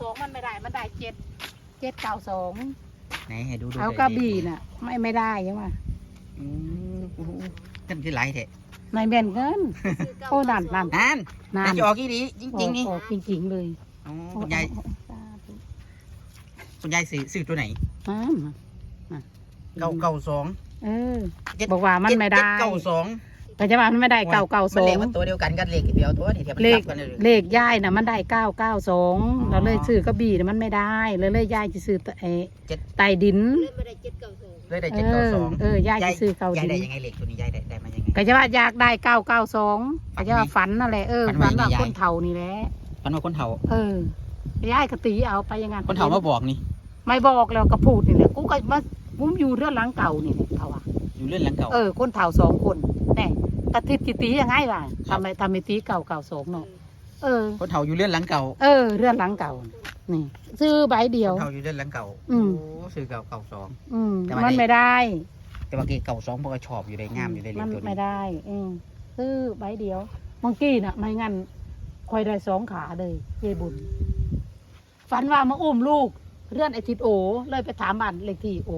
สองมันไม่ได้ มันได้เจ็ดเจ็ดเก้าสองไหนให้ดูดูเอาได้กระดิบี่น่ะ ไม่ไม่ได้ยังว่าอืมโอ้โหนั่นคือไรแท้ไม่แม่นเงิน โอ้นั่นนั่น นั่นนั่นั่นนจะออกกี่ดีจริงๆนี่ออกจริง ๆ เลยอ๋อคุณยายโอ้สาธุคุณยายซื้อซื้อตัวไหนอ้ามน่ะเก้าเก้าสองเออเจ็ดบอกว่ามันไม่ได้ เจ็เก้าสอง แต่จะว่ามันไม่ได้เก้าเก้าสมันอเลงขมันตัวเดียวกันกันเลขเดียวตัวนี่เทียบมันเลกลัขบกันเลยเลขย่ายน่ะมันได้เก้าเก้าสองอ๋อเราเลยซื้อกระบี่น่ะมันไม่ได้เลยเลยย่ายจะซื้อไอ้เจ็ดใต้ดิน เลยได้เอเจ็ดเก้าอสองเออย่ายจะซื้อเก้ายายดิได้นยังไงเลขตัวนี้ยายได้ได้มายังไง ก็จะว่าอยากได้เก้าเก้าสองฝัก็นจะว่าไหมฝันนั่นแหละเออฝัฝันนว่าว่าไงยาย คนเฒ่านี่แหละพันว่าคนเฒ่าเออย่ายก็ตีเอาไปอยังงั้นคนเฒ่ามาบอกนี่ไม่บอกแล้วก็พูดนี่แหละกูก็มามุมอยู่เรื่องหลังเก่านี่แหละเขาว่า อยู่เรื่องหลังเก่าเออคนเฒ่าสองคนแน่ กระติดจิตียังไงล่ะครับทำไมทำไมตีเก่าเก่าสองเนาะเออคนเฒ่าอยู่เรื่องหลังเก่า เออเรื่องหลังเก่า นี่ ซื้อใบเดียว คนเฒ่าอยู่เรื่องหลังเก่าอืม โอ้ซื้อเก่าเก่าสอง อืมแต่ว่า มันได้ไม่ได้ แต่ว่าเกเก่าสองพวกก็ชอบอยู่ได้งามอยู่ได้เลมัขนตัวไม่นี้ได้ อืมซื้อใบเดียวบางกี้น่ะ ไม่งั้นคอยได้สองขาเลยเยบุญ ฝันว่ามาอุ้มลูก เรื่องไอทิดโอ เลยไปถามบ้านเลขที่โอ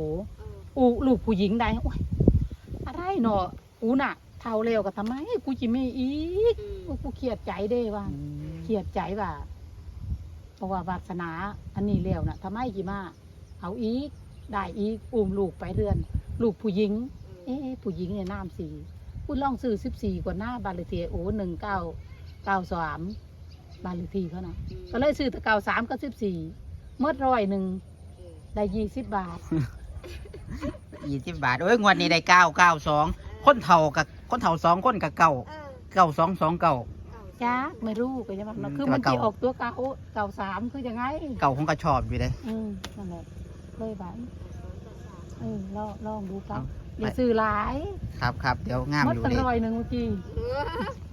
อูลูกผู้หญิงได้โอ้ยอะไรเนาะกูน่ะ เท่าเร็วก็ทำไมกูจิไม่อีกกูกูเครียดใจเด้ว่าอืมเครียดใจว่าเพราะว่าวาสนาอันนี้เร็วน่ะทำไมจิมาเอาอีกได้อีกอุ้มลูกไปเรือน ลูกผู้หญิง เอ๊ะผู้หญิงเนี่ยน้ำสีคุณลองซื้อสิบสี่กว่าหน้าบานเลขที่โอ้หนึ่งเก้าเก้าสามบานเลขที่เขานะก็เลยซื้อแต่เก้าสามก็สิบสี่เมื่อร้อยหนึ่งได้ยี่สิบบาทยี่สิบบาทโอ้ยงวดนี้ได้เก้าเก้าสองคนเฒ่ากับ คนเฒ่าสองคนกับเก่าเก้าสองสองเก่า จ้าไม่รู้ก็จะว่าอืมคือแต่มันว่า จะเก่าออกตัวเก้าเก้าสามคือยังไงเก่าคงก็ชอบอยู่เลย อืมนั่นแหละเลยบานเออลองลองดูครับเอา อย่าซื้อหลายครับครับเดี๋ยวงามหมดอยู่ตั้งเลยร้อยหนึ่งเมื่อกี้